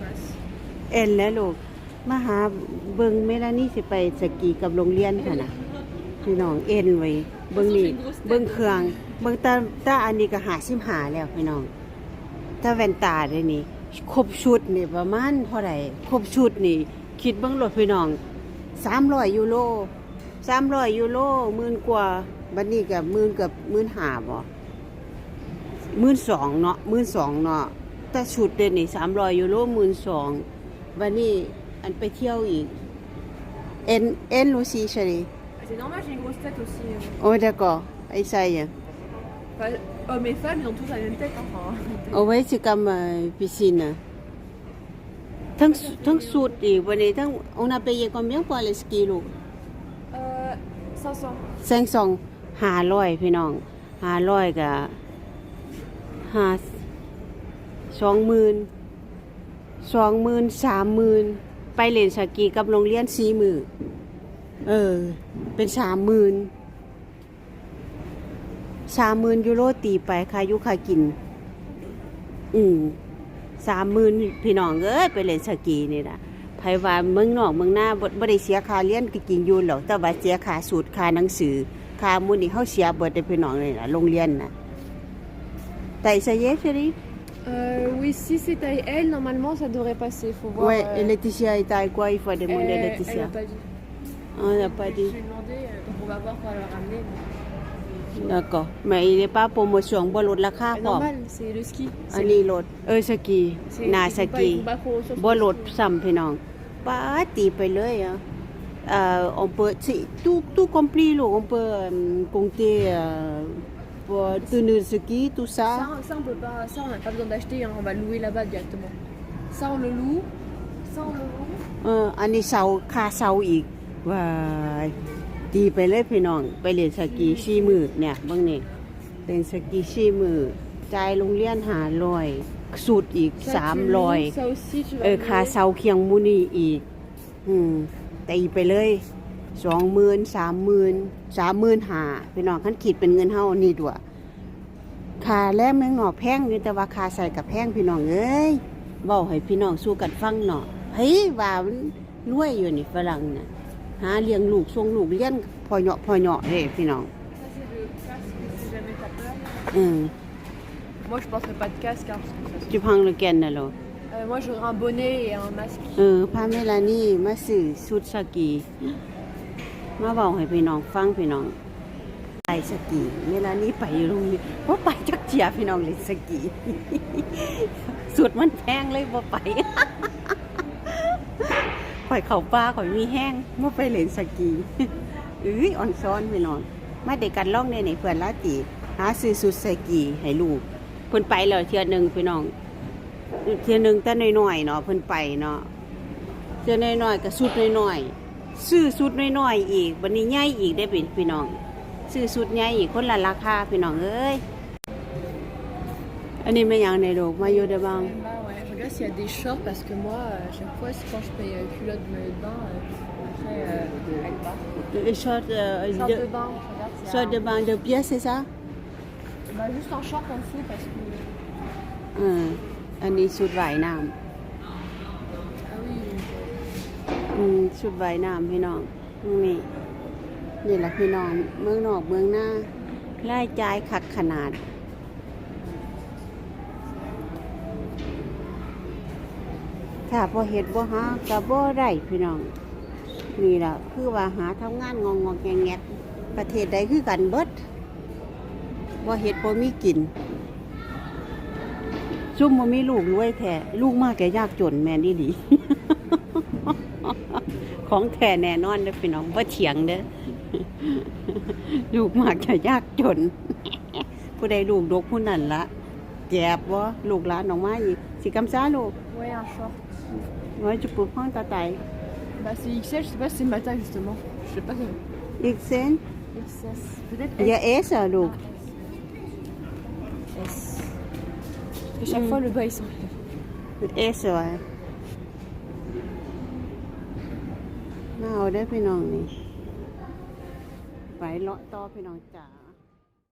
passe. เอ็นแล้วลูกมาหาเบิงเมลานี่สิไปสกีกับโรงเรียนค่ะนะพี่น้องเอ็นไว้เบิงนี่เบิงเครื่อง เบิงตาตาอันนี้ก็หาสิมหาแล้วพี่น้องถ้าแว่นตาได้นี่ครบชุดนี่ประมาณเท่าไหร่ครบชุดนี่ คิดเบิ่งรถพี่น้อง300ยูโร300ยูโรหมื่นกว่าบัดนี้ก็หมื่นกับหมื่นห้าบ่หมื่นสองเนาะหมื่นสองเนาะ แต่ชุดเด่นนี่300ยูโรหมื่นสองวันนี้อันไปเที่ยวอีกเอ็นเอ็นลูซีใช่ดิ C'est normal, j'ai une grosse tête aussi. euh. โอ้ยเดี๋ยวก่อนไอ้ใส่ยัง Enfin, hommes et femmes, ils ont tous la même tête. hein, Enfin, เอาไว้สิกรรมพิซินนะทั้งทั้งสูตรอีกวันนี้ทั้ง on a payé combien pour aller ski ลูก euh, 500. แซงซองหาร้อยพี่น้องหาร้อยกับหา สองหมื่นสองหมื่นสามหมื่นไปเล่นสกีกับโรงเรียนสี่หมื่นเออ เป็นสามหมื่นสามหมื่นยูโรตีไปค่ายุคากิน อืมสามหมื่นพี่น้องเอ้ยไปเล่นสกีนี่นะไผว่าเมืองนอกเมืองหน้าบ่บ่ได้เสียค่าเรียนก็จริงอยู่หรอกแต่ว่าเสียค่าสูตรค่าหนังสือค่ามูลนี่เฮาเสียเบิดเด้พี่น้องนี่ล่ะโรงเรียนนะแต่ ça y est chérie Euh, oui, si c'est taille L, normalement, ça devrait passer. Faut voir. Ouais, euh, et Laetitia est à quoi Il faut demander à elle, elle Laetitia. a pas dit. Ah, on n'a pas Je dit. vais demander, euh, donc on va voir pour la ramener. mais- D'accord. Mais il n'est pas promotion บ่ลดราคา Euh, พร้อม normal, c'est le ski. อัน C'est- นี้ลดเออสกี c'est- หนา ils ส font pas- กี ils font pas trop sur บ่ le ลด ski. ซ้ำพี่น้องป้าดตีไปเลยอะเอ่อ on peut c'est tout tout compris ลูก on peut euh, compter euh, pour tenir le ski tout ça Ça, ça, on peut pas. Ça, on n'a pas besoin d'acheter. hein, On va le louer là-bas directement. Ça, on le loue. Ça, on le loue. เอออันนี้เสาค่าเสาอีกว้ายตีไปเลยพี่น้อง ไปเล่นสกีสี่มือเนี่ยเบิ่งนี่เล่นสกีสี่มือจ่ายโรงเรียนหาร้อยสูตรอีก Ça, สาม tu le ร้อย loues, Ça aussi, tu เอ vas อ le ค่า louer. เสาเคียงมูนี่อีก อืมตีไปเลย สองหมื่นสามหมื่นสามหมื่นหาพี่น้องขั้นขีดเป็นเงินเฮานี่ด้วยค่าแลกเมืองนอกแพงอยู่แต่ว่าค่าใส่กับแพงพี่น้องเอ้ยเว้าให้พี่น้องสู้กันฟังเนาะเฮ้ยว่ามันรวยอยู่นี่ฝรั่งน่ะหาเลี้ยงลูกส่งลูกเรียนพอเหาะพอเหาะเด้พี่น้อง Ça, c'est le casque si jamais t'as peur. อืม Moi, je porterai pas de casque. hein, parce que ça se- จิพังโลแกนน่ะเหรอ Euh, moi, j'aurai un bonnet et un masque. เออพาเมานี่มาสื่อสุดสกีมาเบาให้พี่น้องฟังพี่น้องไปสกีเมลานี่ไปอยู่โรงเรียนว่าไปจักเจียพี่น้องเลยสกีสุดมันแพงเลยว่าไปข่อยเข่าป้าข่อยมีแห้งเมื่อไปเล่นสกีอื้ออ่อนซ้อนพี่น้องมาเด็กกันล่องในในเพื่อนลาตีหาซื้อสุดสกีให้ลูกเพิ่นไปแล้วเทื่อหนึ่งพี่น้องเทื่อหนึ่งแต่น้อยๆเนาะเพิ่นไปเนาะเทื่อน้อยๆก็สุดน้อยๆ ซื้อสุดน้อยๆอีกบัดนี้ใหญ่อีกได้เป็นพี่น้อง ซื้อสุดใหญ่อีกคนละราคาพี่น้องเอ้ยอันนี้ไม่ยังในโลกมาอยู่ได้บ้าง Bah ouais, je regarde s'il y a des shorts parce que moi, à chaque fois, c'est quand je paye euh, culotte de maillot de bain, euh, après, euh, elle part. Les shorts euh, Short de, de bain, je regarde s'il y a shorts de bain de pièces c'est ça Bah, juste un short en dessous parce que. เอออันนี้ชุดว่ายน้ Ah อืมชุดว่ายน้ำพี่น้องนี่นี่แหละพี่น้อง เมืองนอกเมืองหน้ารายจ่ายคักขนาด ถ้าพอเห็ดบ่หาก็บ่ได้พี่น้อง นี่แหละคือว่าหาทำงานงองงองแงแงประเทศใดคือกันเบิดบ่เห็ดบ่มีกินซุ่มบ่มีลูกรวยแท้ลูกมากแกยากจนแม่นอี่หลี ของแท้แน่นอนเด้อพี่น้องบ่เถียงเด้อลูกมากจะยากจน ผู้ใดลูกดกผู้นั้นละแจบบ่ลูกหลานออกมาอีกสิกำซาลูก ouais, un short. ไว้จะปลูกห้องตาไต Bah, c'est XL, je sais pas si c'est ma taille justement. Je sais pas. si- อีกเซน XS. Peut-être อย่าเอสเหรอลูก S. Parce que chaque Mm. fois, le bas il s'enlève. เอสวะ มาเอาได้พี่น้องนี่ไปเลาะต่อพี่น้องจ๋า